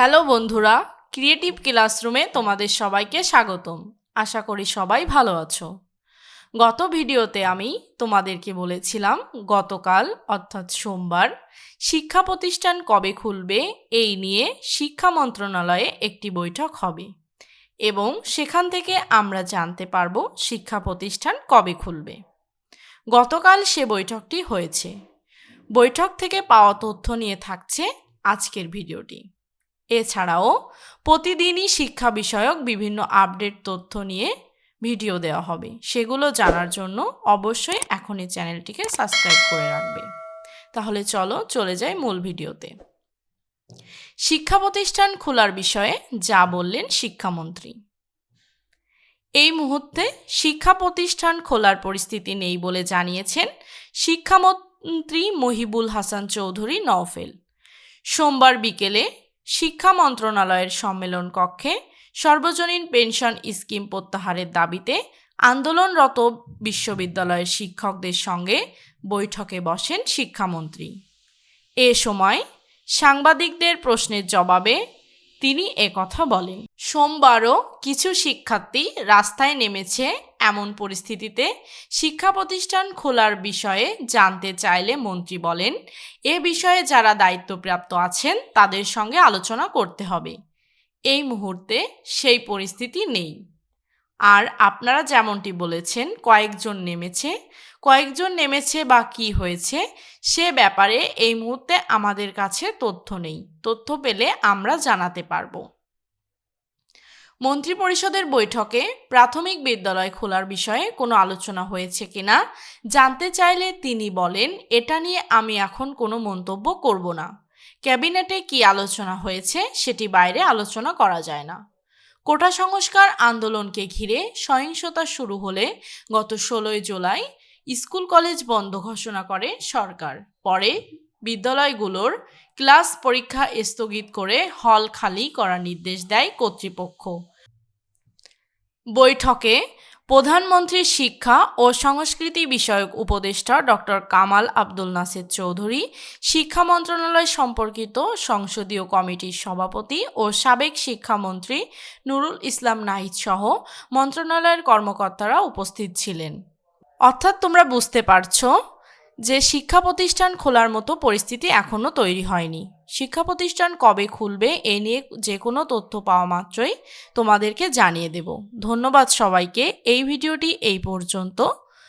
Hello বন্ধুরা creative ক্লাসরুমে তোমাদের সবাইকে স্বাগতম। আশা করি সবাই ভালো আছো। গত ভিডিওতে আমি তোমাদেরকে বলেছিলাম, গতকাল, অর্থাৎ সোমবার, শিক্ষা প্রতিষ্ঠান কবে খুলবে এই নিয়ে শিক্ষা মন্ত্রণালয়ে একটি বৈঠক হবে এবং সেখান থেকে আমরা জানতে পারব শিক্ষা প্রতিষ্ঠান কবে খুলবে। গতকাল সে বৈঠকটি হয়েছে। বৈঠক থেকে পাওয়া তথ্য নিয়ে থাকছে আজকের ভিডিওটি। এছাড়াও প্রতিদিনই শিক্ষা বিষয়ক বিভিন্ন আপডেট তথ্য নিয়ে ভিডিও দেওয়া হবে। সেগুলো জানার জন্য অবশ্যই এখন এই চ্যানেলটিকে সাবস্ক্রাইব করে রাখবে। তাহলে চলো, চলে যাই মূল ভিডিওতে। শিক্ষা প্রতিষ্ঠান খোলার বিষয়ে যা বললেন শিক্ষামন্ত্রী। এই মুহূর্তে শিক্ষা প্রতিষ্ঠান খোলার পরিস্থিতি নেই বলে জানিয়েছেন শিক্ষামন্ত্রী মহিবুল হাসান চৌধুরী নওফেল। সোমবার বিকেলে শিক্ষা মন্ত্রণালয়ের সম্মেলন কক্ষে সর্বজনীন পেনশন স্কিম প্রত্যাহারের দাবিতে আন্দোলনরত বিশ্ববিদ্যালয়ের শিক্ষকদের সঙ্গে বৈঠকে বসেন শিক্ষামন্ত্রী। এ সময় সাংবাদিকদের প্রশ্নের জবাবে তিনি একথা বলেন। সোমবারও কিছু শিক্ষার্থী রাস্তায় নেমেছে এমন পরিস্থিতিতে শিক্ষা প্রতিষ্ঠান খোলার বিষয়ে জানতে চাইলে মন্ত্রী বলেন, এ বিষয়ে যারা দায়িত্বপ্রাপ্ত আছেন, তাদের সঙ্গে আলোচনা করতে হবে। এই মুহূর্তে সেই পরিস্থিতি নেই। আর আপনারা যেমনটি বলেছেন, কয়েকজন নেমেছে। কয়েকজন নেমেছে বা কি হয়েছে, সে ব্যাপারে এই মুহূর্তে আমাদের কাছে তথ্য নেই। তথ্য পেলে আমরা জানাতে পারব। মন্ত্রিপরিষদের বৈঠকে প্রাথমিক বিদ্যালয় খোলার বিষয়ে কোনো আলোচনা হয়েছে কিনা জানতে চাইলে তিনি বলেন, এটা নিয়ে আমি এখন কোনো মন্তব্য করব না। ক্যাবিনেটে কি আলোচনা হয়েছে সেটি বাইরে আলোচনা করা যায় না। কোটা সংস্কার আন্দোলনকে ঘিরে সহিংসতা শুরু হলে গত ষোলোই জুলাই স্কুল কলেজ বন্ধ ঘোষণা করে সরকার। পরে বিদ্যালয়গুলোর ক্লাস পরীক্ষা স্থগিত করে হল খালি করার নির্দেশ দেয় কর্তৃপক্ষ। বৈঠকে প্রধানমন্ত্রীর শিক্ষা ও সংস্কৃতি বিষয়ক উপদেষ্টা ডক্টর কামাল আব্দুল নাসির চৌধুরী, শিক্ষা মন্ত্রণালয় সম্পর্কিত সংসদীয় কমিটির সভাপতি ও সাবেক শিক্ষামন্ত্রী নুরুল ইসলাম নাহিদ সহ মন্ত্রণালয়ের কর্মকর্তারা উপস্থিত ছিলেন। অর্থাৎ তোমরা বুঝতে পারছ যে শিক্ষা প্রতিষ্ঠান খোলার মতো পরিস্থিতি এখনও তৈরি হয়নি। শিক্ষা প্রতিষ্ঠান কবে খুলবে এ নিয়ে যে কোনো তথ্য পাওয়া মাত্রই তোমাদেরকে জানিয়ে দেব। ধন্যবাদ সবাইকে। এই ভিডিওটি এই পর্যন্ত।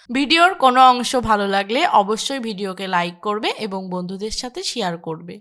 ভিডিওর কোনো অংশ ভালো লাগলে অবশ্যই ভিডিওকে লাইক করবে এবং বন্ধুদের সাথে শেয়ার করবে।